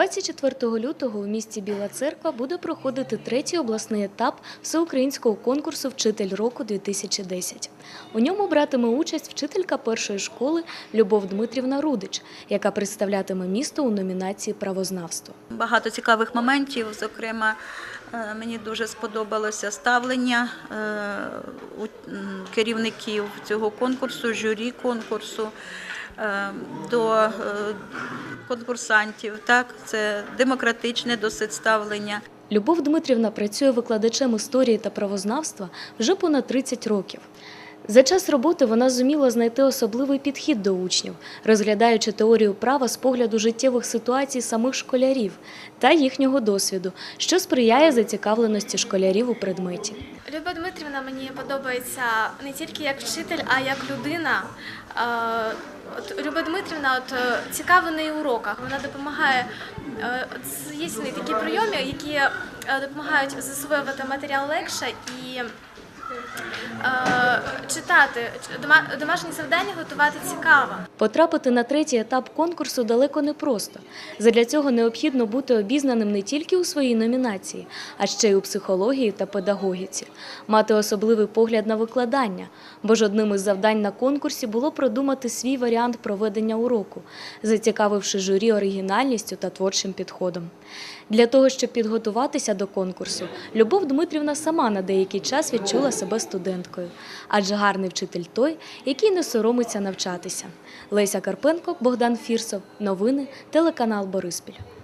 24 лютого в місті Біла Церква буде проходити третій обласний етап всеукраїнського конкурсу Вчитель року 2010. У ньому братиме участь вчителька першої школи Любов Дмитрівна Рудич, яка представлятиме місто у номінації Правознавство. Багато цікавих моментів. Зокрема, мені дуже сподобалося ставлення е, керівників цього конкурсу, журі конкурсу е, до е, конкурсантів. Так, це демократичне досить ставлення. Любов Дмитрівна працює викладачем історії та правознавства вже понад 30 років. За час роботи вона зуміла знайти особливий підхід до учнів, розглядаючи теорію права з погляду життєвих ситуацій самих школярів та їхнього досвіду, що сприяє зацікавленості школярів у предметі. Люба Дмитрівна мені подобається не тільки як вчитель, а як людина. Е, От Люба Дмитрівна от, е, цікава неї уроках. Вона допомагає. е, от Є такі прийоми, які допомагають засвоювати матеріал легше і читати. Домашні завдання готувати цікаво. Потрапити на третій етап конкурсу далеко не просто. Задля цього необхідно бути обізнаним не тільки у своїй номінації, а ще й у психології та педагогіці, мати особливий погляд на викладання, бо ж одним із завдань на конкурсі було продумати свій варіант проведення уроку, зацікавивши журі оригінальністю та творчим підходом. Для того, щоб підготуватися до конкурсу, Любов Дмитрівна сама на деякий час відчула себе студенткою, адже гарний вчитель той, який не соромиться навчатися. Леся Карпенко, Богдан Фірсов. Новини, телеканал Бориспіль.